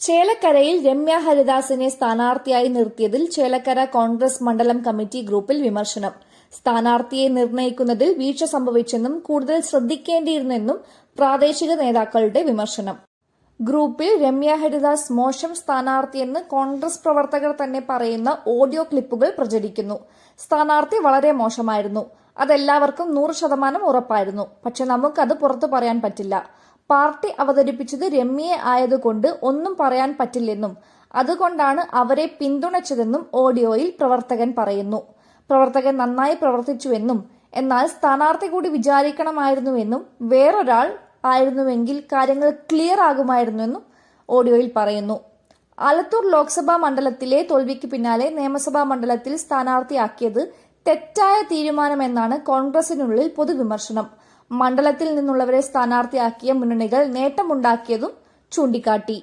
ചേലക്കരയിൽ രമ്യ ഹരിദാസിനെ സ്ഥാനാർത്ഥിയായി നിർത്തിയതിൽ ചേലക്കര കോൺഗ്രസ് മണ്ഡലം കമ്മിറ്റി ഗ്രൂപ്പിൽ വിമർശനം. സ്ഥാനാർത്ഥിയെ നിർണയിക്കുന്നതിൽ വീഴ്ച സംഭവിച്ചെന്നും കൂടുതൽ ശ്രദ്ധിക്കേണ്ടിയിരുന്നെന്നും പ്രാദേശിക നേതാക്കളുടെ വിമർശനം. ഗ്രൂപ്പിൽ രമ്യ ഹരിദാസ് മോശം സ്ഥാനാർത്ഥിയെന്ന് കോൺഗ്രസ് പ്രവർത്തകർ തന്നെ പറയുന്ന ഓഡിയോ ക്ലിപ്പുകൾ പ്രചരിക്കുന്നു. സ്ഥാനാർത്ഥി വളരെ മോശമായിരുന്നു. അതെല്ലാവർക്കും നൂറ് ശതമാനം ഉറപ്പായിരുന്നു. പക്ഷെ നമുക്കത് പുറത്തു പറയാൻ പറ്റില്ല. പാർട്ടി അവതരിപ്പിച്ചത് രമ്യയെ ആയതുകൊണ്ട് ഒന്നും പറയാൻ പറ്റില്ലെന്നും അതുകൊണ്ടാണ് അവരെ പിന്തുണച്ചതെന്നും ഓഡിയോയിൽ പ്രവർത്തകൻ പറയുന്നു. പ്രവർത്തകൻ നന്നായി പ്രവർത്തിച്ചുവെന്നും എന്നാൽ സ്ഥാനാർത്ഥി കൂടി വിചാരിക്കണമായിരുന്നുവെന്നും വേറൊരാൾ ആയിരുന്നുവെങ്കിൽ കാര്യങ്ങൾ ക്ലിയർ ആകുമായിരുന്നുവെന്നും ഓഡിയോയിൽ പറയുന്നു. ആലത്തൂർ ലോക്സഭാ മണ്ഡലത്തിലെ തോൽവിക്ക് പിന്നാലെ നിയമസഭാ മണ്ഡലത്തിൽ സ്ഥാനാർത്ഥിയാക്കിയത് തെറ്റായ തീരുമാനമെന്നാണ് കോൺഗ്രസിനുള്ളിൽ പൊതുവിമർശനം. മണ്ഡലത്തിൽ നിന്നുള്ളവരെ സ്ഥാനാർത്ഥിയാക്കിയ മുന്നണികൾ നേട്ടമുണ്ടാക്കിയതും ചൂണ്ടിക്കാട്ടി